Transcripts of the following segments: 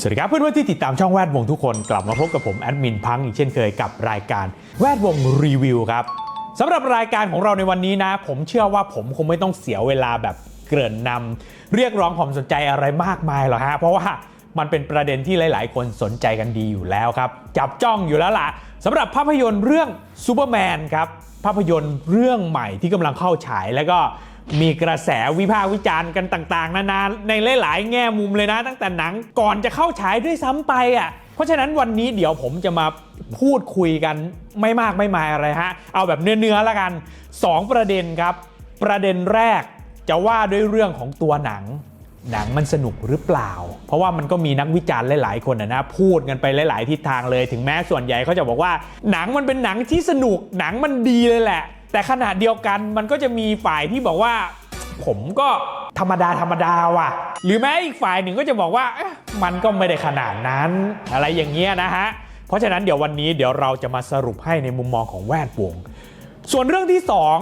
สวัสดีครับเพื่อนๆที่ติดตามช่องแวดวงทุกคนกลับมาพบกับผมแอดมินพังอีกเช่นเคยกับรายการแวดวงรีวิวครับสำหรับรายการของเราในวันนี้นะ ผมเชื่อว่าผมคงไม่ต้องเสียเวลาแบบเกริ่นนำเรียกร้องความสนใจอะไรมากมายหรอกฮะเพราะว่ามันเป็นประเด็นที่หลาย ๆ คนสนใจกันดีอยู่แล้วครับ จับจ้องอยู่แล้วล่ะสำหรับภาพยนตร์เรื่องซูเปอร์แมนครับภาพยนตร์เรื่องใหม่ที่กำลังเข้าฉายแล้วก็ มีกระแสวิพากษ์วิจารณ์กันต่างๆ นานาในหลาย ๆ แง่มุมเลยนะ ตั้งแต่หนังก่อนจะเข้าฉายด้วยซ้ำไปอะเพราะฉะนั้นวันนี้เดี๋ยวผมจะมาพูดคุยกันไม่มากไม่มายอะไรฮะ เอาแบบเนื้อๆแล้วกัน 2 ประเด็นครับ ประเด็นแรกจะว่าด้วยเรื่องของตัวหนัง หนังมันสนุกหรือเปล่า เพราะว่ามันก็มีนักวิจารณ์หลาย ๆ คนนะพูดกันไปหลาย ๆ ทิศทางเลย ถึงแม้ส่วนใหญ่เขาจะบอกว่า หนังมันเป็นหนังที่สนุกหนังมันดีเลยแหละ แต่ขณะเดียวกันมันก็จะมีฝ่ายที่บอกว่า ผมก็ธรรมดาธรรมดาว่ะ หรือแม้อีกฝ่ายหนึ่งก็จะบอกว่ามันก็ไม่ได้ขนาดนั้นอะไรอย่างเงี้ยนะฮะ เพราะฉะนั้นเดี๋ยววันนี้เดี๋ยวเราจะมาสรุปให้ในมุมมองของแวดวง ส่วนเรื่องที่สอง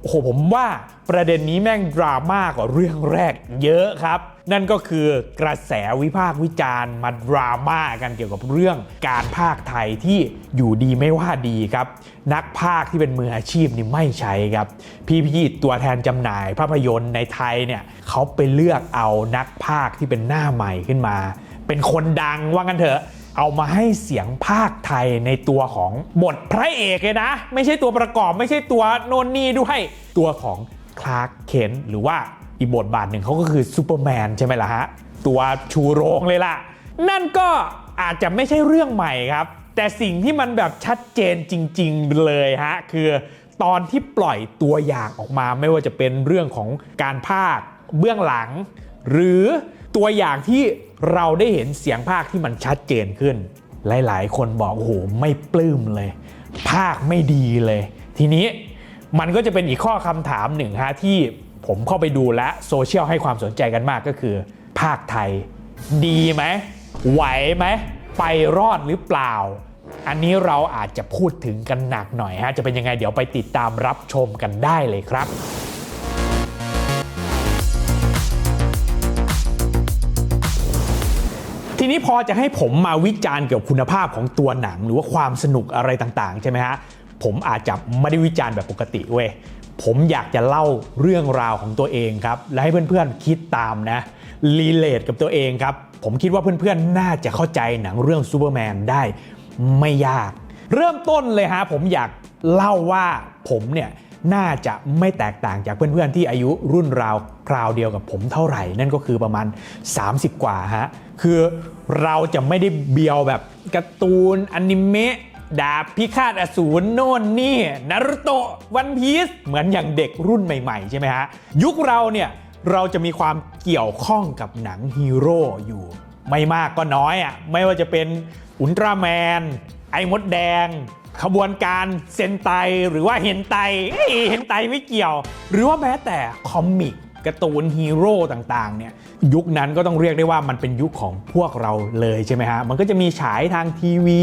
โอ้โหผมว่าประเด็นนี้แม่งดราม่ากว่าเรื่องแรกเยอะครับ นั่นก็คือกระแสวิพากษ์วิจารณ์มาดราม่ากันเกี่ยวกับเรื่องการภาคไทยที่อยู่ดีไม่ว่าดีครับ นักภาคที่เป็นมืออาชีพนี่ไม่ใช้ครับ พี่พี่ตัวแทนจำหน่ายภาพยนตร์ในไทยเนี่ยเขาไปเลือกเอานักภาคที่เป็นหน้าใหม่ขึ้นมา เป็นคนดังว่างั้นเถอะเอามาให้เสียงภาคไทยในตัวของบทพระเอกเลยนะ ไม่ใช่ตัวประกอบไม่ใช่ตัวโนนนี่ด้วยตัวของคลาร์กเคนหรือว่า อีกบทบาทหนึ่งเขาก็คือซูเปอร์แมนใช่ไหมล่ะฮะ ตัวชูโรงเลยล่ะ นั่นก็อาจจะไม่ใช่เรื่องใหม่ครับ แต่สิ่งที่มันแบบชัดเจนจริง ๆ เลยฮะ คือตอนที่ปล่อยตัวอย่างออกมาไม่ว่าจะเป็นเรื่องของการภาคเบื้องหลัง หรือตัวอย่างที่เราได้เห็นเสียงภาคที่มันชัดเจนขึ้น หลายๆ คนบอกโอ้โหไม่ปลื้มเลย ภาคไม่ดีเลย ทีนี้มันก็จะเป็นอีกข้อคำถามหนึ่งฮะที่ ผมเข้าไปดูและโซเชียลให้ความสนใจกันมากก็คือ ภาคไทย ดีไหม ไหวไหม ไปรอดหรือเปล่า อันนี้เราอาจจะพูดถึงกันหนักหน่อยฮะ จะเป็นยังไงเดี๋ยวไปติดตามรับชมกันได้เลยครับทีนี้พอจะให้ผมมาวิจารณ์เกี่ยวกับคุณภาพของตัวหนัง หรือว่าความสนุกอะไรต่างๆ ใช่ไหมฮะ ผมอาจจะไม่ได้วิจารณ์แบบปกติเว้ย ผมอยากจะเล่าเรื่องราวของตัวเองครับ และให้เพื่อนๆคิดตามนะรีเลทกับตัวเองครับ ผมคิดว่าเพื่อนๆน่าจะเข้าใจหนังเรื่องซูเปอร์แมนได้ไม่ยาก เริ่มต้นเลยฮะผมอยากเล่าว่าผมเนี่ยน่าจะไม่แตกต่างจากเพื่อนๆที่อายุรุ่นราวคราวเดียวกับผมเท่าไหร่ นั่นก็คือประมาณ 30 กว่าฮะคือเราจะไม่ได้เบียวแบบการ์ตูนอนิเมะ ดาบพิฆาตอสูรโน่นนี่นารุโตะวันพีซเหมือนอย่างเด็กรุ่นใหม่ๆ ใช่ไหมฮะ ยุคเราเนี่ยเราจะมีความเกี่ยวข้องกับหนังฮีโร่อยู่ ไม่มากก็น้อยอะไม่ว่าจะเป็นอุลตร้าแมน ไอ้มดแดง ขบวนการเซนไตหรือว่าเห็นไตเอ้ยเห็นไตไม่เกี่ยว หรือว่าแม้แต่คอมิกการ์ตูนฮีโร่ต่างๆเนี่ย ยุคนั้นก็ต้องเรียกได้ว่ามันเป็นยุคของพวกเราเลยใช่ไหมฮะ มันก็จะมีฉายทางทีวี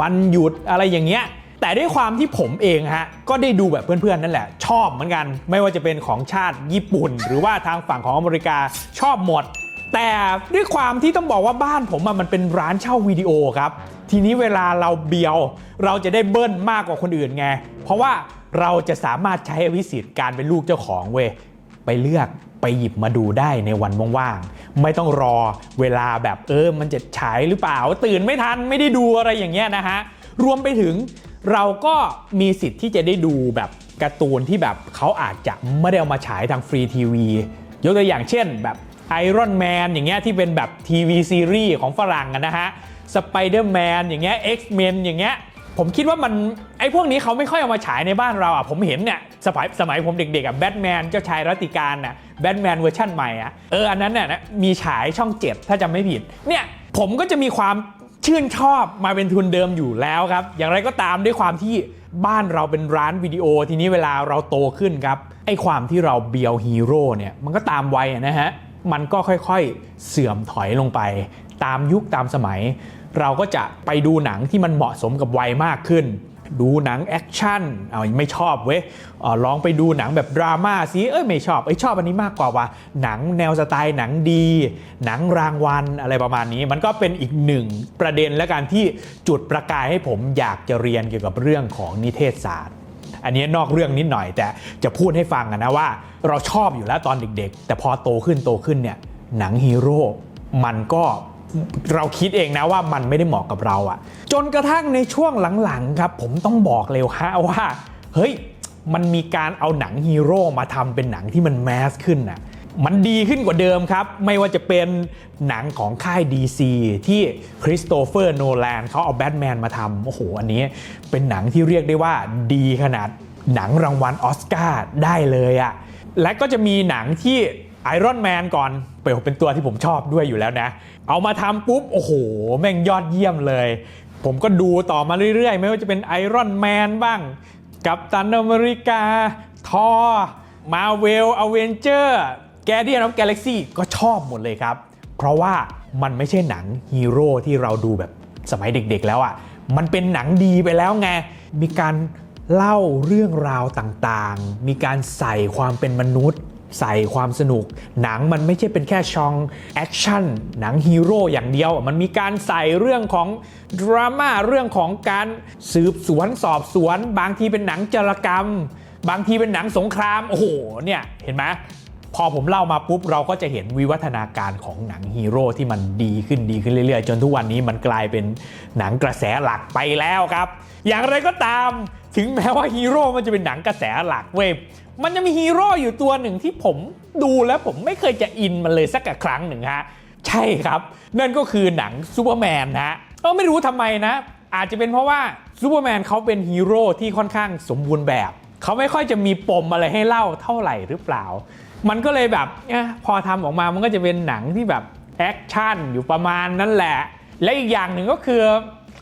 วันหยุดอะไรอย่างเงี้ยแต่ด้วยความที่ผมเองฮะก็ได้ดูแบบเพื่อนๆนั่นแหละ ชอบเหมือนกัน ไม่ว่าจะเป็นของชาติญี่ปุ่น หรือว่าทางฝั่งของอเมริกาชอบหมด แต่ด้วยความที่ต้องบอกว่าบ้านผมมันเป็นร้านเช่าวิดีโอครับ ทีนี้เวลาเราเบียว เราจะได้เบิ้ลมากกว่าคนอื่นไง เพราะว่าเราจะสามารถใช้วิสิทธิ์การเป็นลูกเจ้าของเว้ย ไปเลือกไปหยิบมาดูได้ในวันว่างๆ ไม่ต้องรอเวลาแบบเออมันจะฉายหรือเปล่า ตื่นไม่ทันไม่ได้ดูอะไรอย่างเงี้ยนะฮะ รวมไปถึงเราก็มีสิทธิ์ที่จะได้ดูแบบการ์ตูนที่แบบเขาอาจจะไม่ได้เอามาฉายทางฟรีทีวี ยกตัวอย่างเช่นแบบไอรอนแมนอย่างเงี้ยที่เป็นแบบทีวีซีรีส์ของฝรั่งนะฮะสไปเดอร์แมนอย่างเงี้ย X-Men อย่างเงี้ย ผมคิดว่ามันไอ้พวกนี้เขาไม่ค่อยเอามาฉายในบ้านเราอะผมเห็นเนี่ยสมัยสมัยผมเด็กๆอะแบทแมนเจ้าชายรัติการน่ะแบทแมนเวอร์ชั่นใหม่อะเอออันนั้นน่ะนะมีฉายช่องเจ็ดถ้าจำไม่ผิดเนี่ยผมก็จะมีความชื่นชอบมาเป็นทุนเดิมอยู่แล้วครับ อย่างไรก็ตามด้วยความที่บ้านเราเป็นร้านวิดีโอทีนี้เวลาเราโตขึ้นครับไอ้ความที่เราเบียวฮีโร่เนี่ยมันก็ตามวัยนะฮะมันก็ค่อยๆเสื่อมถอยลงไป ตามยุคตามสมัย เราก็จะไปดูหนังที่มันเหมาะสมกับวัยมากขึ้น ดูหนังแอคชั่นเอาไม่ชอบเว้ยออลองไปดูหนังแบบดราม่าสิเอ้ยไม่ชอบเอ้ยชอบอันนี้มากกว่าว่าหนังแนวสไตล์หนังดี หนังรางวัลอะไรประมาณนี้ มันก็เป็นอีกหนึ่งประเด็นและการที่จุดประกายให้ผมอยากจะเรียนเกี่ยวกับเรื่องของนิเทศศาสตร์อันนี้นอกเรื่องนิดหน่อยแต่จะพูดให้ฟังนะว่า เราชอบอยู่แล้วตอนเด็กๆ แต่พอโตขึ้นโตขึ้นเนี่ยหนังฮีโร่มันก็ เราคิดเองนะว่ามันไม่ได้เหมาะกับเราอะจนกระทั่งในช่วงหลังๆครับผมต้องบอกเลยฮะว่า เฮ้ย มันมีการเอาหนังฮีโร่มาทำเป็นหนังที่มันแมสขึ้นน่ะมันดีขึ้นกว่าเดิมครับ ไม่ว่าจะเป็นหนังของค่าย DC ที่คริสโตเฟอร์โนแลนเขาเอาแบทแมนมาทำโอ้โห อันนี้เป็นหนังที่เรียกได้ว่าดีขนาดหนังรางวัลออสการ์ได้เลยอะและก็จะมีหนังที่ ไอรอนแมนก่อนเป็นตัวที่ผมชอบด้วยอยู่แล้วนะ เอามาทำปุ๊บ โอ้โห แม่งยอดเยี่ยมเลย ผมก็ดูต่อมาเรื่อยๆ ไม่ว่าจะเป็นไอรอนแมนบ้าง กับตันอเมริกา ทอมาเวลอเวนเจอร์แกเดียนออฟแกล x ซี่ก็ชอบหมดเลยครับ เพราะว่ามันไม่ใช่หนังฮีโร่ที่เราดูแบบสมัยเด็กๆแล้วอะ่ะ มันเป็นหนังดีไปแล้วไง มีการเล่าเรื่องราวต่างๆ มีการใส่ความเป็นมนุษย์ ใส่ความสนุก หนังมันไม่ใช่เป็นแค่ชองแอคชั่นหนังฮีโร่อย่างเดียว มันมีการใส่เรื่องของดราม่าเรื่องของการสืบสวนสอบสวน บางทีเป็นหนังจารกรรม บางทีเป็นหนังสงคราม โอ้โหเนี่ยเห็นไหมพอผมเล่ามาปุ๊บเราก็จะเห็นวิวัฒนาการของหนังฮีโร่ที่มันดีขึ้นดีขึ้นเรื่อยๆ จนทุกวันนี้มันกลายเป็นหนังกระแสหลักไปแล้วครับ อย่างไรก็ตาม ถึงแม้ว่าฮีโร่มันจะเป็นหนังกระแสหลักเว้ยมันจะมีฮีโร่อยู่ตัวหนึ่งที่ผมดูแล้วผมไม่เคยจะอินมันเลยสักครั้งหนึ่งฮะใช่ครับ นั่นก็คือหนังซูเปอร์แมนนะ เออไม่รู้ทำไมนะ อาจจะเป็นเพราะว่าซูเปอร์แมนเขาเป็นฮีโร่ที่ค่อนข้างสมบูรณ์แบบ เขาไม่ค่อยจะมีปมอะไรให้เล่าเท่าไหร่หรือเปล่า มันก็เลยแบบเอ๊ะพอทำออกมามันก็จะเป็นหนังที่แบบแอคชั่นอยู่ประมาณนั้นแหละ และอีกอย่างหนึ่งก็คือ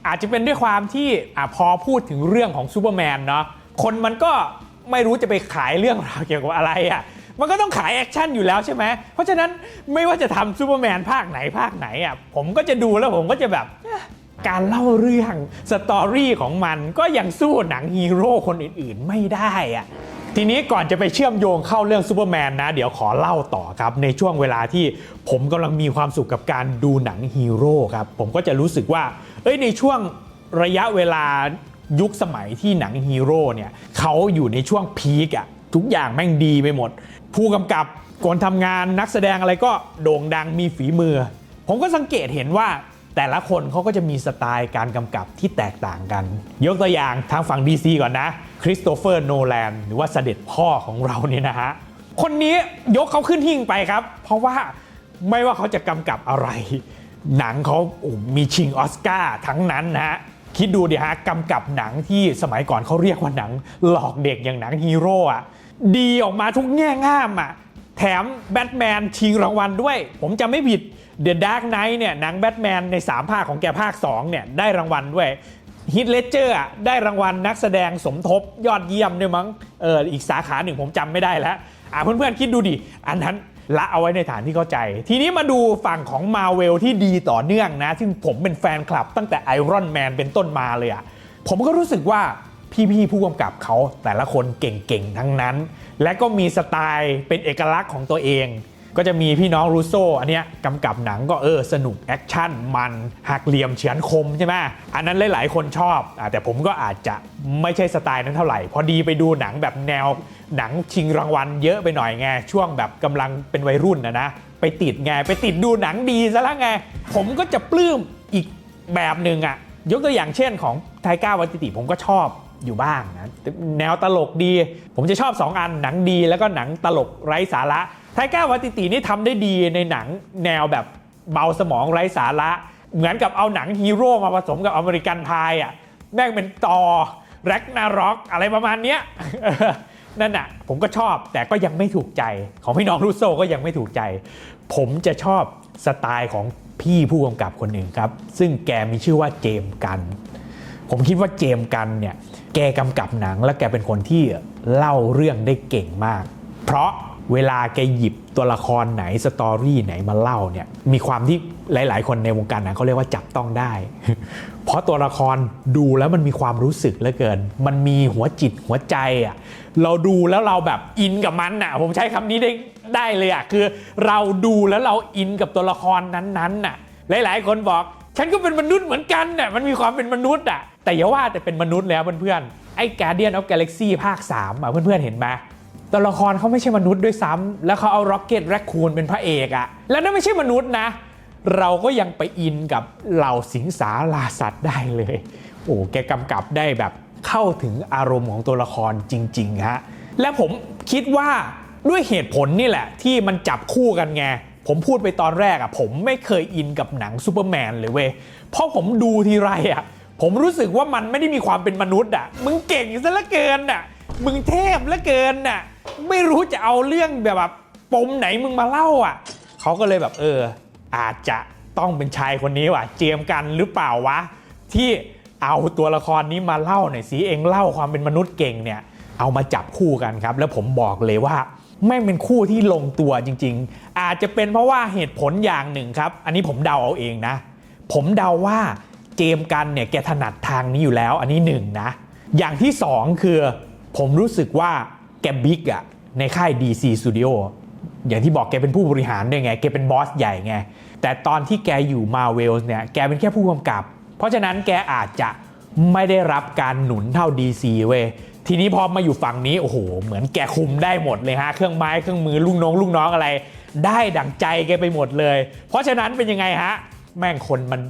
อาจจะเป็นด้วยความที่อพอพูดถึงเรื่องของซูเปอร์แมนเนาะคนมันก็ไม่รู้จะไปขายเรื่องราวเกี่ยวกับอะไรอะ่ะมันก็ต้องขายแอคชั่นอยู่แล้วใช่ไหม เพราะฉะนั้นไม่ว่าจะทำซูเปอร์แมนภาคไหนภาคไหนอะผมก็จะดูแล้วผมก็จะแบบการเล่าเรื่องสตอรี่ของมันก็ยังสู้หนังฮีโร่คนอื่นๆไม่ได้อะ ทีนี้ก่อนจะไปเชื่อมโยงเข้าเรื่องซูเปอร์แมนนะ เดี๋ยวขอเล่าต่อครับ ในช่วงเวลาที่ผมกำลังมีความสุขกับการดูหนังฮีโร่ครับ ผมก็จะรู้สึกว่า เอ้ยในช่วงระยะเวลายุคสมัยที่หนังฮีโร่เนี่ยเขาอยู่ในช่วงพีกอะทุกอย่างแม่งดีไปหมด ผู้กำกับคนทำงานนักแสดงอะไรก็โด่งดังมีฝีมือ ผมก็สังเกตเห็นว่า แต่ละคนเขาก็จะมีสไตล์การกำกับที่แตกต่างกัน ยกตัวอย่างทางฝั่ง DC ก่อนนะคริสโตเฟอร์โนแลนหรือว่าเสด็จพ่อของเราเนี่ยนะฮะ คนนี้ยกเขาขึ้นหิ้งไปครับ เพราะว่าไม่ว่าเขาจะกำกับอะไร หนังเขามีชิงออสการ์ทั้งนั้นนะฮะคิดดูดิฮะกำกับหนังที่สมัยก่อนเขาเรียกว่าหนัง หลอกเด็กอย่างหนังฮีโร่อะดีออกมาทุกแง่ง่ามอะแถมแบทแมนชิงรางวัลด้วย ผมจำไม่ผิด The Dark Knight เนี่ยหนังแบทแมนใน 3 ภาคของแกภาค2เนี่ยได้รางวัลด้วยฮิตเลเจอร์ได้รางวัลนักแสดงสมทบยอดเยี่ยมด้วยมั้งเอออีกสาขาหนึ่งผมจำไม่ได้แล้วอะเพื่อนๆคิดดูดิ อันนั้นละเอาไว้ในฐานที่เข้าใจ ทีนี้มาดูฝั่งของมาเวลที่ดีต่อเนื่องนะ ซึ่งผมเป็นแฟนคลับตั้งแต่ไอรอนแมนเป็นต้นมาเลยอะผมก็รู้สึกว่าพี่ๆผู้กำกับเขาแต่ละคนเก่งๆ ทั้งนั้น และก็มีสไตล์เป็นเอกลักษณ์ของตัวเอง ก็จะมีพี่น้องรูโซอันเนี้ยกำกับหนังก็เออสนุกแอคชั่นมันหักเหลี่ยมเฉือนคมใช่ไหมอันนั้นหลาย ๆ คนชอบอแต่ผมก็อาจจะไม่ใช่สไตล์นั้นเท่าไหร่ พอดีไปดูหนังแบบแนวหนังชิงรางวัลเยอะไปหน่อยไงช่วงแบบกำลังเป็นวัยรุ่นนะนะไปติดไงไปติดดูหนังดีซะแล้วไง ผมก็จะปลื้มอีกแบบหนึ่งอะยกตัวอย่างเช่นของไทก้าวัติติผมก็ชอบอยู่บ้างนะแนวตลกดี ผมจะชอบ 2 อันหนังดีแล้วก็หนังตลกไร้สาระ ทก้าวัติตินี่ทำได้ดีในหนังแนวแบบเบาสมองไร้สาระ เหมือนกับเอาหนังฮีโร่มาผสมกับอเมริกันพายอะแม่งเป็นตอแร็กนาร็อกอะไรประมาณเนี้ยนั่นน่ะผมก็ชอบแต่ก็ยังไม่ถูกใจของพี่น้องรูโซก็ยังไม่ถูกใจ ผมจะชอบสไตล์ของพี่ผู้กำกับคนหนึ่งครับ ซึ่งแกมีชื่อว่าเจมส์กัน ผมคิดว่าเจมส์กันเนี่ยแกกำกับหนังและแกเป็นคนที่เล่าเรื่องได้เก่งมาก เพราะ เวลาแกหยิบตัวละครไหนสตอรี่ไหนมาเล่าเนี่ยมีความที่หลาย ๆ คนในวงการหนังเขาเรียกว่าจับต้องได้ เพราะตัวละครดูแล้วมันมีความรู้สึกเหลือเกิน มันมีหัวจิตหัวใจอะเราดูแล้วเราแบบอินกับมันอะผมใช้คำนี้ได้ได้เลยอะคือเราดูแล้วเราอินกับตัวละครนั้นๆน่ะหลาย ๆ คนบอกฉันก็เป็นมนุษย์เหมือนกันน่ะมันมีความเป็นมนุษย์อะแต่อย่าว่าแต่เป็นมนุษย์แล้วเพื่อนๆไอ้ Guardian of Galaxy ภาค3อะเพื่อนๆเห็นไหม ตัวละครเขาไม่ใช่มนุษย์ด้วยซ้ำแล้วเขาเอาร็อกเก็ตแรคคูนเป็นพระเอกอะแล้วนั่นไม่ใช่มนุษย์นะ เราก็ยังไปอินกับเหล่าสิงสาราสัตว์ได้เลย โอ้แกกำกับได้แบบเข้าถึงอารมณ์ของตัวละครจริง ๆ ฮะ และผมคิดว่าด้วยเหตุผลนี่แหละ ที่มันจับคู่กันไง ผมพูดไปตอนแรกอะผมไม่เคยอินกับหนังซูเปอร์แมนเลยเว้ยเพราะผมดูทีไรอะผมรู้สึกว่ามันไม่ได้มีความเป็นมนุษย์อะมึงเก่งซะลือเกินอะมึงเทพลือเกินอะ ไม่รู้จะเอาเรื่องแบบแบบปมไหนมึงมาเล่าอะเขาก็เลยแบบเออ อาจจะต้องเป็นชายคนนี้ว่ะ เจมกันหรือเปล่าวะ ที่เอาตัวละครนี้มาเล่าหน่อยสิเองเล่าความเป็นมนุษย์เก่งเนี่ย เอามาจับคู่กันครับ แล้วผมบอกเลยว่าไม่เป็นคู่ที่ลงตัวจริง ๆ อาจจะเป็นเพราะว่าเหตุผลอย่างหนึ่งครับ อันนี้ผมเดาเอาเองนะ ผมเดาว่าเจมกันเนี่ยแกถนัดทางนี้อยู่แล้ว อันนี้หนึ่งนะ อย่างที่สองคือผมรู้สึกว่า แกบิ๊กอะในค่าย DC Studio อย่างที่บอกแกเป็นผู้บริหารด้วยไง แกเป็นบอสใหญ่ไง แต่ตอนที่แกอยู่มาเวลเนี่ย แกเป็นแค่ผู้กำกับ เพราะฉะนั้นแกอาจจะไม่ได้รับการหนุนเท่า DC เว้ย ทีนี้พอมาอยู่ฝั่งนี้ โอ้โห เหมือนแกคุมได้หมดเลยฮะ เครื่องไม้เครื่องมือลูกน้องลูกน้องอะไร ได้ดั่งใจแกไปหมดเลย เพราะฉะนั้นเป็นยังไงฮะ แม่งคนมัน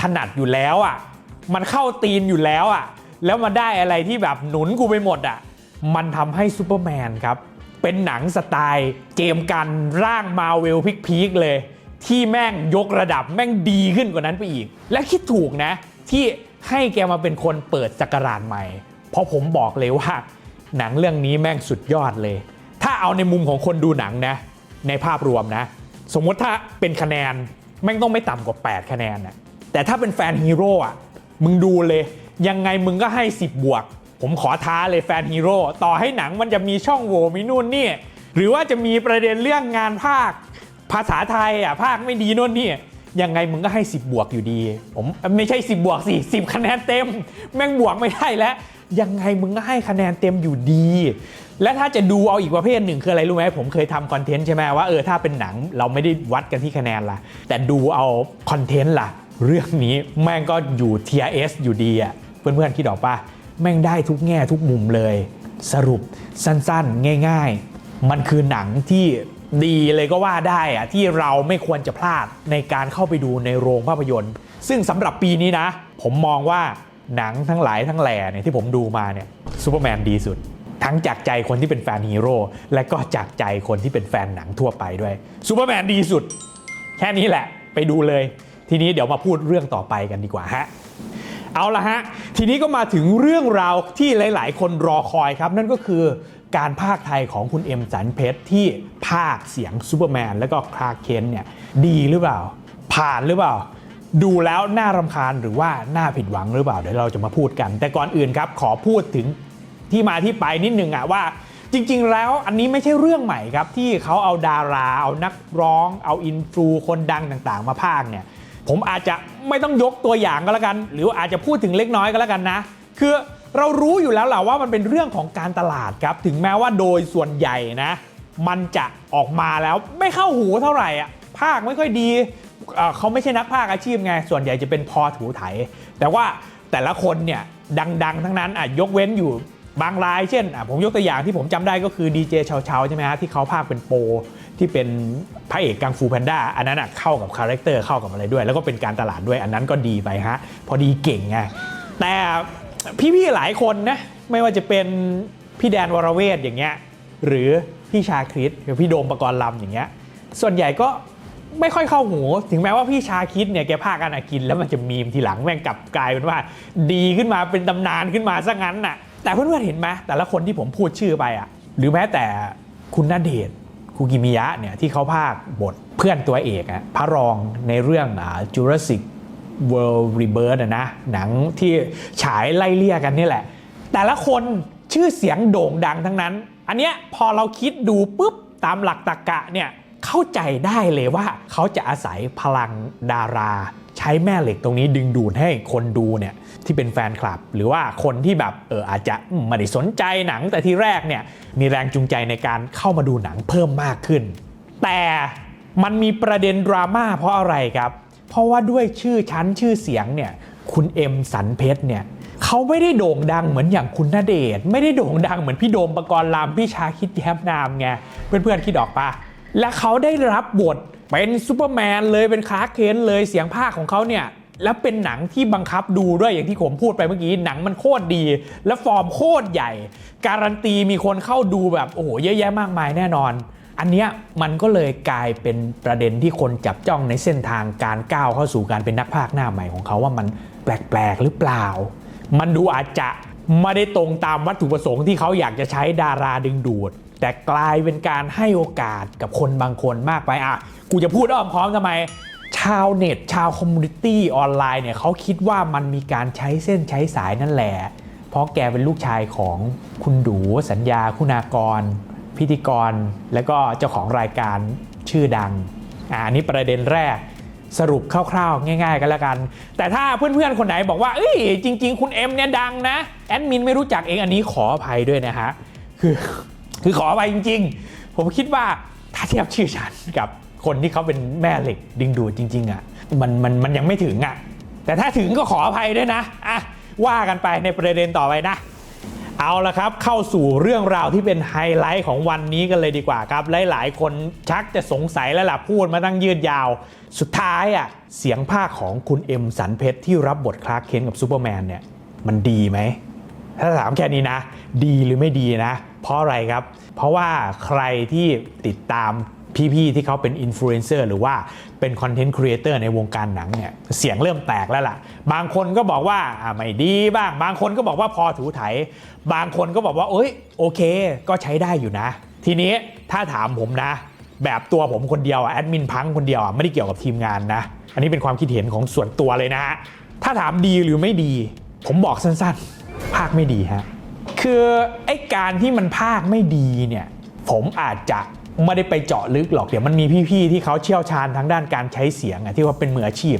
ถนัดอยู่แล้วอะ มันเข้าตีนอยู่แล้วอะ แล้วมาได้อะไรที่แบบหนุนกูไปหมดอะ มันทำให้ซูเปอร์แมนครับ เป็นหนังสไตล์เกมกันร่างมาเวลพีคๆเลย ที่แม่งยกระดับแม่งดีขึ้นกว่านั้นไปอีก และคิดถูกนะ ที่ให้แกมาเป็นคนเปิดจักราชใหม่ เพราะผมบอกเลยว่า หนังเรื่องนี้แม่งสุดยอดเลย ถ้าเอาในมุมของคนดูหนังนะ ในภาพรวมนะ สมมติถ้าเป็นคะแนนแม่งต้องไม่ต่ำกว่า 8 คะแนนนะแต่ถ้าเป็นแฟนฮีโร่อะมึงดูเลย ยังไงมึงก็ให้ 10 บวก ผมขอท้าเลยแฟนฮีโร่ต่อให้หนังมันจะมีช่องโหว่มีนู่นนี่ หรือว่าจะมีประเด็นเรื่องงานภาค ภาษาไทยอะภาคไม่ดีนู่นนี่ยังไงมึงก็ให้ 10 บวกอยู่ดี ผมไม่ใช่ 10 บวกสิ10 คะแนนเต็ม แม่งบวกไม่ได้แล้ว ยังไงมึงก็ให้คะแนนเต็มอยู่ดี และถ้าจะดูเอาอีกประเภทหนึ่งคืออะไรรู้ไหมผมเคยทำคอนเทนต์ใช่ไหมว่าเออถ้าเป็นหนังเราไม่ได้วัดกันที่คะแนนละแต่ดูเอาคอนเทนต์ละเรื่องนี้แม่งก็อยู่ TRS อยู่ดีอะเพื่อนๆคิดออกปะ แม่งได้ทุกแง่ทุกมุมเลย สรุปสั้นๆ ง่าย ๆ มันคือหนังที่ดีเลยก็ว่าได้อะที่เราไม่ควรจะพลาดในการเข้าไปดูในโรงภาพยนตร์ ซึ่งสำหรับปีนี้นะ ผมมองว่าหนังทั้งหลายทั้งแหล่เนี่ยที่ผมดูมาเนี่ยซูเปอร์แมนดีสุด ทั้งจากใจคนที่เป็นแฟนฮีโร่และก็จากใจคนที่เป็นแฟนหนังทั่วไปด้วยซูเปอร์แมนดีสุด แค่นี้แหละไปดูเลย ทีนี้เดี๋ยวมาพูดเรื่องต่อไปกันดีกว่าฮะ เอาละฮะ ทีนี้ก็มาถึงเรื่องราวที่หลาย ๆ คนรอคอยครับ นั่นก็คือการภาคไทยของคุณเอ็มสันเพชรที่ภาคเสียงซูเปอร์แมนแล้วก็คลาร์เคนเนี่ยดีหรือเปล่า ผ่านหรือเปล่า ดูแล้วน่ารำคาญหรือว่าน่าผิดหวังหรือเปล่า เดี๋ยวเราจะมาพูดกัน แต่ก่อนอื่นครับ ขอพูดถึงที่มาที่ไปนิดนึงอะว่าจริง ๆ แล้วอันนี้ไม่ใช่เรื่องใหม่ครับที่เขาเอาดารา เอานักร้อง เอาอินฟลูคนดังต่าง ๆ มาภาคเนี่ย ผมอาจจะไม่ต้องยกตัวอย่างก็แล้วกัน หรืออาจจะพูดถึงเล็กน้อยก็แล้วกันนะ คือเรารู้อยู่แล้วแหละว่ามันเป็นเรื่องของการตลาดครับ ถึงแม้ว่าโดยส่วนใหญ่นะ มันจะออกมาแล้วไม่เข้าหูเท่าไหร่อะภาคไม่ค่อยดีเขาไม่ใช่นักภาคอาชีพไง ส่วนใหญ่จะเป็นพอถูไถ แต่ว่าแต่ละคนเนี่ยดังๆ ทั้งนั้นอะยกเว้นอยู่บางรายเช่นอะผมยกตัวอย่างที่ผมจำได้ก็คือดีเจเชาๆใช่ไหมฮะที่เขาภาคเป็นโปร ที่เป็นพระเอกกังฟูแพนด้าอันนั้นอะเข้ากับคาแรคเตอร์เข้ากับอะไรด้วย แล้วก็เป็นการตลาดด้วยอันนั้นก็ดีไปฮะพอดีเก่งไงแต่พี่ๆหลายคนนะไม่ว่าจะเป็นพี่แดนวรเวทอย่างเงี้ยหรือพี่ชาคริสหรือพี่โดมประกรณ์ลำอย่างเงี้ยส่วนใหญ่ก็ไม่ค่อยเข้าหู ถึงแม้ว่าพี่ชาคิดเนี่ยแกภาคอนาคิน แล้วมันจะมีมทีหลังแม่งกลับกลายเป็นว่า ดีขึ้นมาเป็นตำนานขึ้นมาซะงั้นน่ะแต่เพื่อนๆเห็นไหมแต่ละคนที่ผมพูดชื่อไปอะหรือแม้แต่คุณณเดช คุกิมิยะเนี่ยที่เขาภาคบทเพื่อนตัวเอกอะพระรองในเรื่องอ่า Jurassic World Rebirth นะหนังที่ฉายไล่เลี่ยกันนี่แหละ แต่ละคนชื่อเสียงโด่งดังทั้งนั้น อันเนี้ยพอเราคิดดูปุ๊บตามหลักตรรกะเนี่ยเข้าใจได้เลยว่าเขาจะอาศัยพลังดารา ใช้แม่เหล็กตรงนี้ดึงดูดให้คนดูเนี่ยที่เป็นแฟนคลับ หรือว่าคนที่แบบเอออาจจะไม่ได้สนใจหนังแต่ที่แรกเนี่ยมีแรงจูงใจในการเข้ามาดูหนังเพิ่มมากขึ้น แต่มันมีประเด็นดราม่าเพราะอะไรครับ เพราะว่าด้วยชื่อชั้นชื่อเสียงเนี่ยคุณเอ็มสันเพชรเนี่ยเขาไม่ได้โด่งดังเหมือนอย่างคุณณเดชไม่ได้โด่งดังเหมือนพี่โดมปกรณ์ลามพี่ชาคิดแย้มนามไงเพื่อนๆคิดออกปะและเขาได้รับบท เป็นซูเปอร์แมนเลยเป็นคลาร์เคนเลยเสียงภาคของเขาเนี่ยแล้วเป็นหนังที่บังคับดูด้วยอย่างที่ผมพูดไปเมื่อกี้หนังมันโคตรดี และฟอร์มโคตรใหญ่ การันตีมีคนเข้าดูแบบโอ้โหเยอะแยะมากมายแน่นอน อันเนี้ยมันก็เลยกลายเป็นประเด็นที่คนจับจ้องในเส้นทางการก้าวเข้าสู่การเป็นนักพากหน้าใหม่ของเขาว่ามันแปลกๆหรือเปล่า มันดูอาจจะไม่ได้ตรงตามวัตถุประสงค์ที่เขาอยากจะใช้ดาราดึงดูด แต่กลายเป็นการให้โอกาสกับคนบางคนมากไปอะกูจะพูดอ้อมค้อมทำไม ชาวเน็ต ชาวคอมมูนิตี้ออนไลน์เนี่ยเขาคิดว่ามันมีการใช้เส้นใช้สายนั่นแหละ เพราะแกเป็นลูกชายของคุณดูสัญญาคุณากร พิธีกร และก็เจ้าของรายการชื่อดังอ่านนี้ประเด็นแรกสรุปคร่าวๆ ง่าย ๆ กันแล้วกัน แต่ถ้าเพื่อนๆ คนไหนบอกว่าเอ้ยจริง ๆ คุณเอ็มเนี่ยดังนะ แอดมินไม่รู้จักเองอันนี้ขออภัยด้วยนะฮะ คือ คือขออภัยจริง ๆ ผมคิดว่าถ้าเทียบชื่อฉันกับคนที่เขาเป็นแม่เหล็กดึงดูดจริง ๆอะมันมันมันยังไม่ถึงอะแต่ถ้าถึงก็ขออภัยด้วยนะอะว่ากันไปในประเด็นต่อไปนะ เอาละครับเข้าสู่เรื่องราวที่เป็นไฮไลท์ของวันนี้กันเลยดีกว่าครับ หลายๆ คนชักจะสงสัยแล้วล่ะพูดมาตั้งยืดยาว สุดท้ายอะเสียงภาคของคุณเอ็มสันเพชรที่รับบทคลาร์กเคนกับซูเปอร์แมนเนี่ยมันดีไหม ถ้าถามแค่นี้นะ ดีหรือไม่ดีนะ เพราะอะไรครับ เพราะว่าใครที่ติดตามพี่ๆที่เขาเป็นอินฟลูเอนเซอร์หรือว่าเป็นคอนเทนต์ครีเอเตอร์ในวงการหนังเนี่ยเสียงเริ่มแตกแล้วล่ะ บางคนก็บอกว่าไม่ดีบ้าง บางคนก็บอกว่าพอถูไถ บางคนก็บอกว่าเอ้ยโอเค ก็ใช้ได้อยู่นะ ทีนี้ถ้าถามผมนะ แบบตัวผมคนเดียวแอดมินพังคนเดียวไม่ได้เกี่ยวกับทีมงานนะ อันนี้เป็นความคิดเห็นของส่วนตัวเลยนะฮะถ้าถามดีหรือไม่ดี ผมบอกสั้นๆ ภาคไม่ดีฮะคือไอ้การที่มันภาคไม่ดีเนี่ยผมอาจจะไม่ได้ไปเจาะลึกหรอกเดี๋ยวมันมีพี่ๆที่เขาเชี่ยวชาญทางด้านการใช้เสียงอะที่ว่าเป็นมืออาชีพ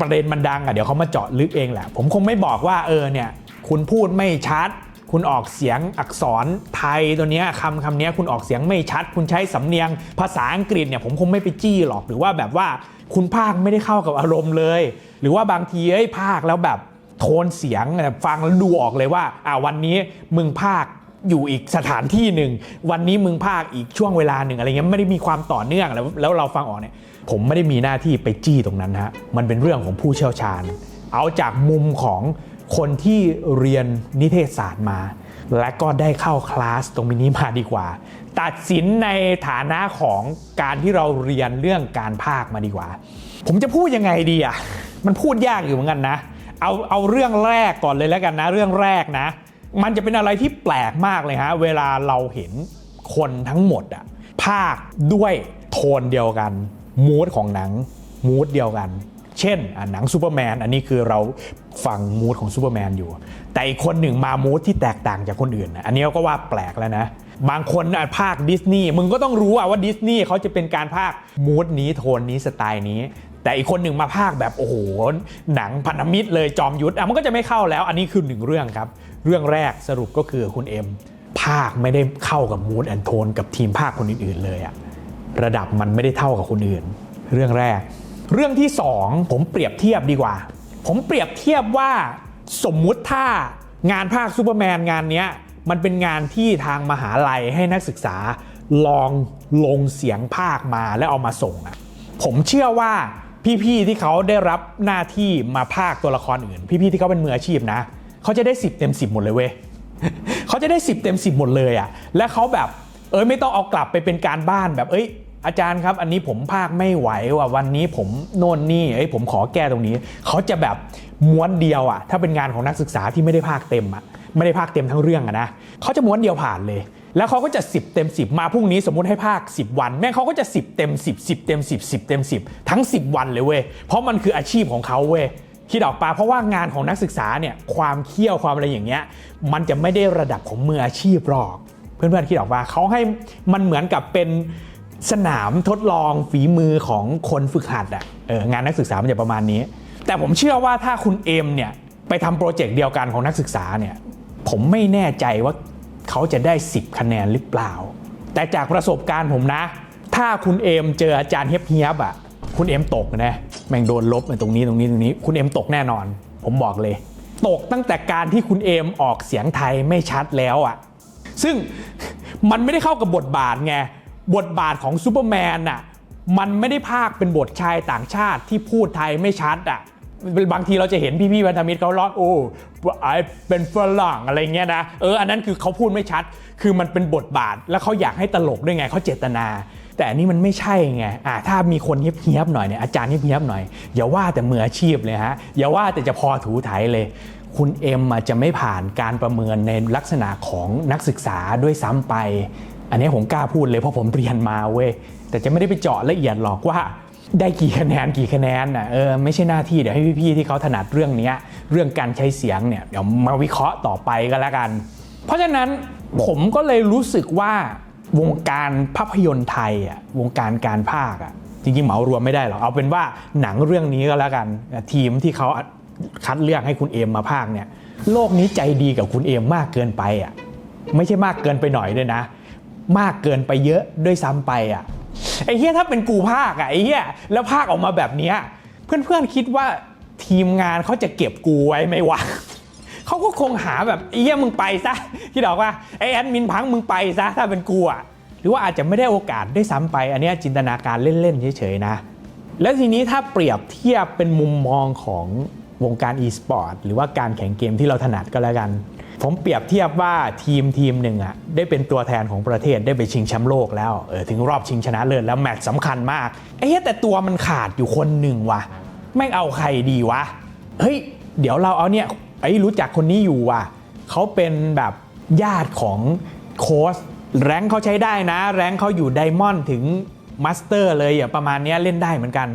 ประเด็นมันดังอะเดี๋ยวเขามาเจาะลึกเองแหละ ผมคงไม่บอกว่าเออเนี่ยคุณพูดไม่ชัด คุณออกเสียงอักษรไทยตัวเนี้ยคำคำเนี้ยคุณออกเสียงไม่ชัด คุณใช้สำเนียงภาษาอังกฤษเนี่ยผมคงไม่ไปจี้หรอกหรือว่าแบบว่าคุณภาคไม่ได้เข้ากับอารมณ์เลย หรือว่าบางทีเอ้ยภาคแล้วแบบ โทนเสียงฟังแล้วดูออกเลยว่าอ่าวันนี้มึงภาคอยู่อีกสถานที่หนึ่ง วันนี้มึงภาคอีกช่วงเวลาหนึ่งอะไรเงี้ยไม่ได้มีความต่อเนื่องแล้วแล้วเราฟังออกเนี่ยผมไม่ได้มีหน้าที่ไปจี้ตรงนั้นฮะมันเป็นเรื่องของผู้เชี่ยวชาญ เอาจากมุมของคนที่เรียนนิเทศศาสตร์มา และก็ได้เข้าคลาสตรงนี้มาดีกว่า ตัดสินในฐานะของการที่เราเรียนเรื่องการภาคมาดีกว่า ผมจะพูดยังไงดีอะมันพูดยากอยู่เหมือนกันนะ เอาเอาเรื่องแรกก่อนเลยแล้วกันนะ เรื่องแรกนะ มันจะเป็นอะไรที่แปลกมากเลยฮะ เวลาเราเห็นคนทั้งหมดอะภาคด้วยโทนเดียวกันมูดของหนังมูดเดียวกัน เช่นหนังซูเปอร์แมนอันนี้คือเราฟังมูดของซูเปอร์แมนอยู่ แต่อีกคนหนึ่งมามูดที่แตกต่างจากคนอื่นนะอันนี้ก็ว่าแปลกแล้วนะ บางคนอะภาคดิสนีย์มึงก็ต้องรู้ว่าดิสนีย์เขาจะเป็นการภาคมูดนี้โทนนี้สไตล์นี้ แต่อีกคนหนึ่งมาภาคแบบโอ้โหหนังพันธมิตรเลยจอมยุทธอะมันก็จะไม่เข้าแล้ว อันนี้คือหนึ่งเรื่องครับ เรื่องแรกสรุปก็คือคุณเอ็มภาคไม่ได้เข้ากับมูดแอนโทนกับทีมภาคคนอื่นๆเลยอะระดับมันไม่ได้เท่ากับคนอื่น เรื่องแรก เรื่องที่สองผมเปรียบเทียบดีกว่า ผมเปรียบเทียบว่าสมมุติถ้างานภาคซูเปอร์แมนงานนี้มันเป็นงานที่ทางมหาลัยให้นักศึกษาลองลงเสียงภาคมาแล้วเอามาส่งอะผมเชื่อว่า พี่ๆที่เขาได้รับหน้าที่มาภาคตัวละครอื่น พี่ๆที่เขาเป็นมืออาชีพนะเขาจะได้ 10 เต็ม 10 หมดเลยเว้ยเขาจะได้ 10 เต็ม 10 หมดเลยอะ่ะและเขาแบบเอ้ยไม่ต้องเอากลับไปเป็นการบ้านแบบเอ้ยอาจารย์ครับ อันนี้ผมภาคไม่ไหวว่ะวันนี้ผมโน่นนี่เอ้ยผมขอแก้ตรงนี้ เขาจะแบบม้วนเดียวอะ่ะถ้าเป็นงานของนักศึกษาที่ไม่ได้ภาคเต็มอะ่ะไม่ได้ภาคเต็มทั้งเรื่องอะนะเขาจะม้วนเดียวผ่านเลย แล้วเขาก็จะ 10 เต็ม 10 มาพรุ่งนี้สมมุติให้ภาค 10 วัน แม่งเขาก็จะ 10 เต็ม 10 10 เต็ม 10 10 เต็ม 10 ทั้ง 10 วันเลยเว้ย เพราะมันคืออาชีพของเขาเว้ยคิดออกปะเพราะว่างานของนักศึกษาเนี่ยความเขี้ยวความอะไรอย่างเงี้ยมันจะไม่ได้ระดับของมืออาชีพหรอก เพื่อนๆคิดออกว่าเขาให้มันเหมือนกับเป็นสนามทดลองฝีมือของคนฝึกหัดอะเอองานนักศึกษามันจะประมาณนี้ แต่ผมเชื่อว่าถ้าคุณเอมเนี่ยไปทำโปรเจกต์เดียวกันของนักศึกษาเนี่ยผมไม่แน่ใจว่า เขาจะได้ 10 คะแนนหรือเปล่า แต่จากประสบการณ์ผมนะ ถ้าคุณเอมเจออาจารย์เฮียบๆอะคุณเอมตกนะแม่งโดนลบตรงนี้ตรงนี้ตรงนี้ คุณเอมตกแน่นอน ผมบอกเลย ตกตั้งแต่การที่คุณเอมออกเสียงไทยไม่ชัดแล้วอะ ซึ่งมันไม่ได้เข้ากับบทบาทไง บทบาทของซูเปอร์แมนน่ะมันไม่ได้ภาคเป็นบทชายต่างชาติที่พูดไทยไม่ชัดอะบางทีเราจะเห็นพี่ๆพันธมิตรเขาร้องโอ้ ไอเป็นฝรั่งอะไรเงี้ยนะเอออันนั้นคือเขาพูดไม่ชัด คือมันเป็นบทบาท แล้วเขาอยากให้ตลกด้วยไงเขาเจตนา แต่อันนี้มันไม่ใช่ไงอ่าถ้ามีคนเฮี้ยบๆหน่อยเนี่ยอาจารย์เฮี้ยบๆหน่อยอย่าว่าแต่มืออาชีพเลยฮะอย่าว่าแต่จะพอถูไถเลยคุณเอ็มอาจจะไม่ผ่านการประเมินในลักษณะของนักศึกษาด้วยซ้ำไป อันนี้ผมกล้าพูดเลยเพราะผมเรียนมาเว้ยแต่จะไม่ได้ไปเจาะละเอียดหรอกว่า ได้กี่คะแนนกี่คะแนนน่ะเออไม่ใช่หน้าที่เดี๋ยวให้พี่ๆที่เขาถนัดเรื่องนี้เรื่องการใช้เสียงเนี่ยเดี๋ยวมาวิเคราะห์ต่อไปก็แล้วกัน เพราะฉะนั้นผมก็เลยรู้สึกว่าวงการภาพยนตร์ไทยอะวงการการภาคอะจริงๆเหมารวมไม่ได้หรอกเอาเป็นว่าหนังเรื่องนี้ก็แล้วกัน ทีมที่เขาคัดเลือกให้คุณเอมมาภาคเนี่ยโลกนี้ใจดีกับคุณเอมมากเกินไปอะไม่ใช่มากเกินไปหน่อยด้วยนะ มากเกินไปเยอะด้วยซ้ำไปอะ ไอ้เหี้ยถ้าเป็นกูภาคอะไอ้เหี้ยแล้วภาคออกมาแบบเนี้ยเพื่อนๆคิดว่าทีมงานเขาจะเก็บกูไว้ไหมวะเขาก็คงหาแบบไอ้เหี้ยมึงไปซะที่บอกว่าไอ้แอดมินพังมึงไปซะถ้าเป็นกูอะหรือว่าอาจจะไม่ได้โอกาสได้ซ้ำไป อันนี้จินตนาการเล่นๆเฉยๆนะ แล้วทีนี้ถ้าเปรียบเทียบเป็นมุมมองของวงการ e-sport หรือว่าการแข่งเกมที่เราถนัดก็แล้วกัน ผมเปรียบเทียบว่าทีมทีมหนึ่งอะได้เป็นตัวแทนของประเทศได้ไปชิงแชมป์โลกแล้วเออถึงรอบชิงชนะเลิศแล้วแมตช์สำคัญมากไอ้แต่ตัวมันขาดอยู่คนหนึ่งวะไม่เอาใครดีวะเฮ้ยเดี๋ยวเราเอาเนี่ยไอ้รู้จักคนนี้อยู่ว่ะเขาเป็นแบบญาติของโค้ชแรงเขาใช้ได้นะ แรงเขาอยู่ไดมอนด์ถึงมาสเตอร์เลยอะประมาณนี้เล่นได้เหมือนกัน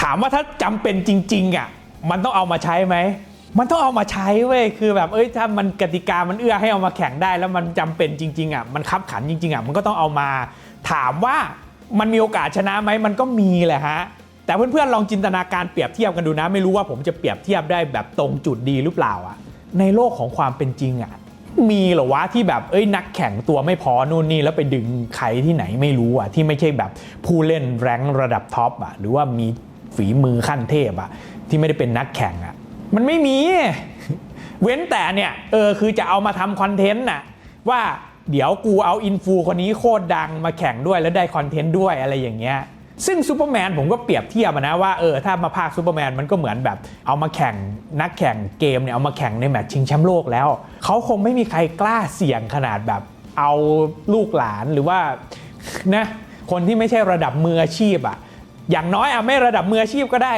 ถามว่าถ้าจำเป็นจริงๆอะมันต้องเอามาใช้ไหม มันต้องเอามาใช้เว้ยคือแบบเอ้ยถ้ามันกติกามันเอื้อให้เอามาแข่งได้ แล้วมันจำเป็นจริงๆอะมันคับขันจริงๆอะมันก็ต้องเอามาถามว่ามันมีโอกาสชนะไหมมันก็มีแหละฮะแต่เพื่อนๆลองจินตนาการเปรียบเทียบกันดูนะ ไม่รู้ว่าผมจะเปรียบเทียบได้แบบตรงจุดดีหรือเปล่าอะในโลกของความเป็นจริงอะมีหรอวะที่แบบเอ้ยนักแข่งตัวไม่พอนู่นนี่แล้วไปดึงใครที่ไหนไม่รู้อะที่ไม่ใช่แบบผู้เล่นแรงระดับท็อปอะหรือว่ามีฝีมือขั้นเทพอะที่ไม่ได้เป็นนักแข่งอะ มันไม่มี เว้นแต่เนี่ยเออคือจะเอามาทำคอนเทนต์น่ะว่าเดี๋ยวกูเอาอินฟูคนนี้โคตรดังมาแข่งด้วยแล้วได้คอนเทนต์ด้วยอะไรอย่างเงี้ยซึ่งซูเปอร์แมนผมก็เปรียบเทียบนะว่าเออถ้ามาภาคซูเปอร์แมนมันก็เหมือนแบบ เอามาแข่งนักแข่งเกมเนี่ยเอามาแข่งในแมตช์ชิงแชมป์โลกแล้ว เขาคงไม่มีใครกล้าเสี่ยงขนาดแบบเอาลูกหลานหรือว่านะคนที่ไม่ใช่ระดับมืออาชีพอะอย่างน้อยอะไม่ระดับมืออาชีพก็ได้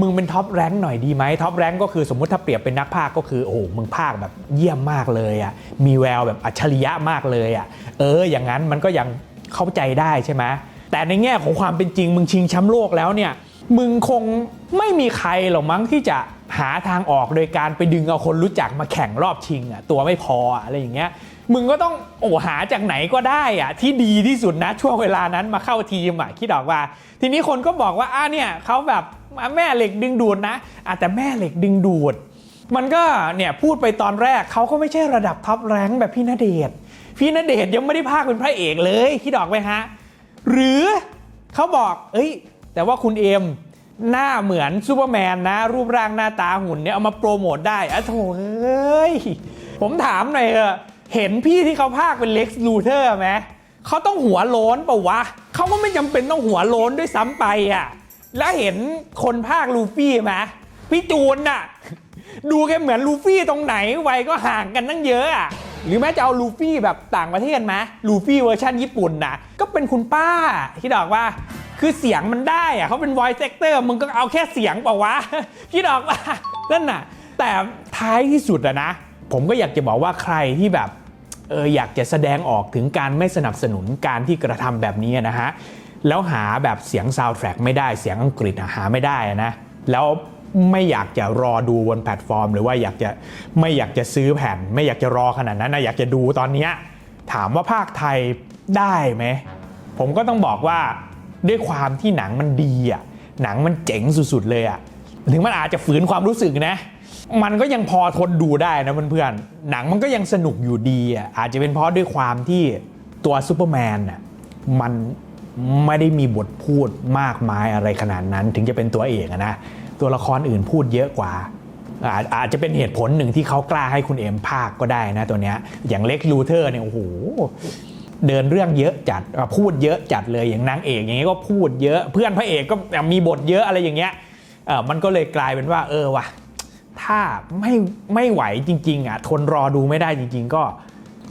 มึงเป็นท็อปแรงหน่อยดีไหมท็อปแรงก็คือสมมติถ้าเปรียบเป็นนักพากย์ก็คือโอ้โหมึงพากย์แบบเยี่ยมมากเลยอะมีแววแบบอัจฉริยะมากเลยอะเอออย่างนั้นมันก็ยังเข้าใจได้ใช่ไหมแต่ในแง่ของความเป็นจริงมึงชิงแชมป์โลกแล้วเนี่ยมึงคงไม่มีใครหรอกมั้งที่จะหาทางออกโดยการไปดึงเอาคนรู้จักมาแข่งรอบชิงอะตัวไม่พออะไรอย่างเงี้ยมึงก็ต้องโอ้หาจากไหนก็ได้อะที่ดีที่สุดนะช่วงเวลานั้นมาเข้าทีมอะคิดออกว่า ทีนี้คนก็บอกว่าอะเนี่ยเขาแบบ แม่เหล็กดึงดูดนะอะแต่แม่เหล็กดึงดูด มันก็เนี่ยพูดไปตอนแรกเขาก็ไม่ใช่ระดับท็อปแรงแบบพี่ณเดชน์พี่ณเดชน์ยังไม่ได้พากเป็นพระเอกเลยคิดออกไหมฮะหรือเขาบอก เอ้ย แต่ว่าคุณเอ็มหน้าเหมือนซูเปอร์แมนนะ รูปร่างหน้าตาหุ่นเนี่ยเอามาโปรโมทได้อะโถเอ้ย ผมถามหน่อยเออะเห็นพี่ที่เขาพากเป็นเล็กซ์ลูเทอร์ไหมเขาต้องหัวโล้นปะวะเขาก็ไม่จำเป็นต้องหัวโล้นด้วยซ้ำไปอะ แล้วเห็นคนพากลูฟี่ไหมพี่จูนน่ะ ดูแกเหมือนลูฟี่ตรงไหนวัยก็ห่างกันตั้งเยอะอะหรือแม้จะเอาลูฟี่แบบต่างประเทศไหมลูฟี่เวอร์ชันญี่ปุ่นน่ะ ก็เป็นคุณป้าที่บอกว่าคือเสียงมันได้อะเขาเป็น voice actor มึงก็เอาแค่เสียงเปล่าวะคิดออกว่านั่นน่ะ แต่ท้ายที่สุดอะนะ ผมก็อยากจะบอกว่าใครที่แบบเอออยากจะแสดงออกถึงการไม่สนับสนุนการที่กระทำแบบนี้นะฮะ แล้วหาแบบเสียงซาวด์แทร็กไม่ได้เสียงอังกฤษหาไม่ได้นะแล้วไม่อยากจะรอดูบนแพลตฟอร์ม หรือว่าอยากจะไม่อยากจะซื้อแผ่น ไม่อยากจะรอขนาดนั้นนะอยากจะดูตอนนี้ถามว่าภาคไทยได้ไหมผมก็ต้องบอกว่าด้วยความที่หนังมันดีอะหนังมันเจ๋งสุดๆเลยอะถึงมันอาจจะฝืนความรู้สึกนะ มันก็ยังพอทนดูได้นะเพื่อนๆหนังมันก็ยังสนุกอยู่ดีอะอาจจะเป็นเพราะด้วยความที่ตัวซูเปอร์แมนอะมัน ไม่ได้มีบทพูดมากมายอะไรขนาดนั้น ถึงจะเป็นตัวเอกนะตัวละครอื่นพูดเยอะกว่าอาจอาจจะเป็นเหตุผลหนึ่งที่เขากล้าให้คุณเอ็มภาคก็ได้นะตัวเนี้ยอย่างเล็กลูเทอร์เนี่ยโอ้โหเดินเรื่องเยอะจัดพูดเยอะจัดเลยอย่างนางเอกอย่างเงี้ยก็พูดเยอะเพื่อนพระเอกก็มีบทเยอะอะไรอย่างเงี้ยเออมันก็เลยกลายเป็นว่า เออว่ะถ้าไม่ไม่ไหวจริง ๆอะทนรอดูไม่ได้จริง ๆ ก็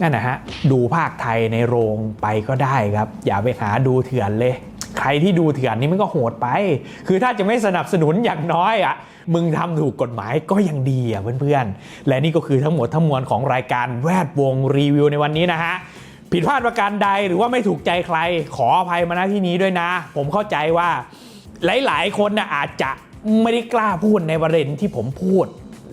นั่นนะฮะดูภาคไทยในโรงไปก็ได้ครับ อย่าไปหาดูเถื่อนเลย ใครที่ดูเถื่อนนี่มันก็โหดไป คือถ้าจะไม่สนับสนุนอย่างน้อยอะมึงทำถูกกฎหมายก็ยังดีอะเพื่อนๆ และนี่ก็คือทั้งหมดทั้งมวลของรายการแวดวงรีวิวในวันนี้นะฮะผิดพลาดประการใดหรือว่าไม่ถูกใจใคร ขออภัยมาณที่นี้ด้วยนะ ผมเข้าใจว่าหลายๆ คนนะอาจจะไม่ได้กล้าพูดในประเด็นที่ผมพูด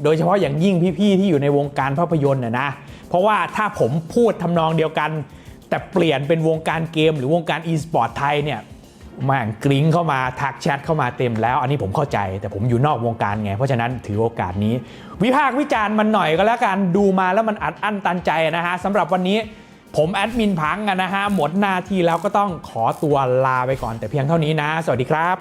โดยเฉพาะอย่างยิ่งพี่ๆที่อยู่ในวงการภาพยนตร์นะนะ ราะว่าถ้าผมพูดทำนองเดียวกัน แต่เปลี่ยนเป็นวงการเกม หรือวงการอีสปอร์ตไทยเนี่ยแม่งกริ้งเข้ามาทักแชทเข้ามาเต็มแล้ว อันนี้ผมเข้าใจแต่ผมอยู่นอกวงการไง เพราะฉะนั้นถือโอกาสนี้ วิพากษ์วิจารณ์มันหน่อยก็แล้วกันดูมาแล้วมันอัดอั้นตันใจนะฮะสำหรับวันนี้ผมแอดมินพังนะฮะหมดหน้าที่แล้วก็ต้องขอตัวลาไปก่อนแต่เพียงเท่านี้นะ สวัสดีครับ